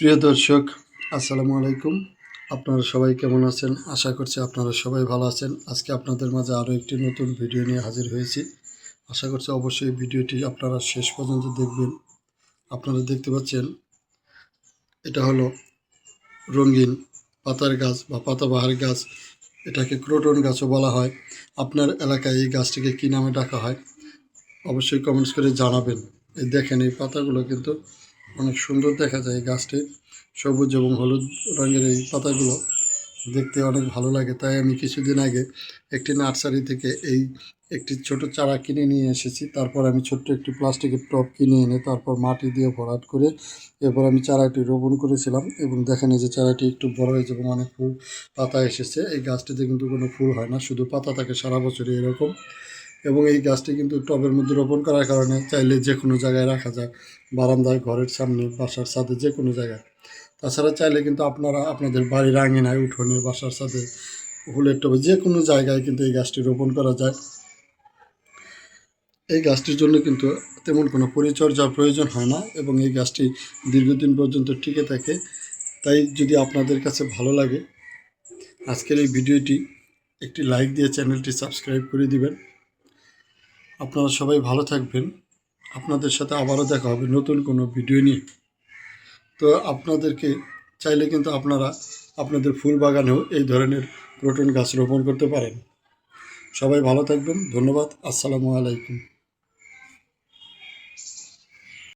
প্রিয় দর্শক, আসসালামু আলাইকুম। আপনারা সবাই কেমন আছেন? আশা করছি আপনারা সবাই ভালো আছেন। আজকে আপনাদের মাঝে আরও একটি নতুন ভিডিও নিয়ে হাজির হয়েছি। আশা করছি অবশ্যই ভিডিওটি আপনারা শেষ পর্যন্ত দেখবেন। আপনারা দেখতে পাচ্ছেন, এটা হলো রঙিন পাতার গাছ বা পাতাবাহার গাছ। এটাকে ক্রোটন গাছও বলা হয়। আপনার এলাকায় এই গাছটিকে কী নামে ডাকা হয়? অবশ্যই কমেন্টস করে জানাবেন। এই দেখেন, এই পাতাগুলো কিন্তু অনেক সুন্দর দেখা যায় গাছটি। সবুজ এবং হলুদ রঙের এই পাতাগুলো দেখতে অনেক ভালো লাগে। তাই আমি কিছুদিন আগে একটি নার্সারি থেকে এই একটি ছোট চারা কিনে নিয়ে এসেছি। তারপর আমি ছোট্ট একটি প্লাস্টিকের টব কিনে এনে তারপর মাটি দিয়ে ভরাট করে এরপর আমি চারাটি রোপণ করেছিলাম এবং দেখেন এই যে চারাটি একটু বড় হয়েছে এবং অনেক ফুল, পাতা এসেছে। এই গাছটিতে কিন্তু কোনো ফুল হয় না, শুধু পাতা থাকে সারা বছরই এরকম। এবং এই গাছটি কিন্তু টবের মধ্যে রোপণ করার কারণে চাইলে যে কোনো জায়গায় রাখা যায়। বারান্দায়, ঘরের সামনে, বাসার ছাদে, যে কোনো জায়গায়। তাছাড়া চাইলে কিন্তু আপনারা, আপনাদের বাড়ির আঙিনায় উঠোনে, বাসার ছাদে, ফুলের টবে যে কোনো জায়গায় কিন্তু এই গাছটি রোপণ করা যায়। এই গাছটির জন্য কিন্তু তেমন কোনো পরিচর্যার প্রয়োজন হয় না এবং এই গাছটি দীর্ঘদিন পর্যন্ত টিকে থাকে। তাই যদি আপনাদের কাছে ভালো লাগে, আজকের এই ভিডিওটি একটি লাইক দিয়ে চ্যানেলটি সাবস্ক্রাইব করে দিবেন। আপনারা সবাই ভালো থাকবেন। আপনাদের সাথে আবারও দেখা হবে নতুন কোনো ভিডিও নিয়ে। তো আপনাদেরকে চাইলে কিন্তু আপনারা আপনাদের ফুল বাগানেও এই ধরনের প্রোটন গাছ রোপণ করতে পারেন। সবাই ভালো থাকবেন, ধন্যবাদ, আসসালামু আলাইকুম।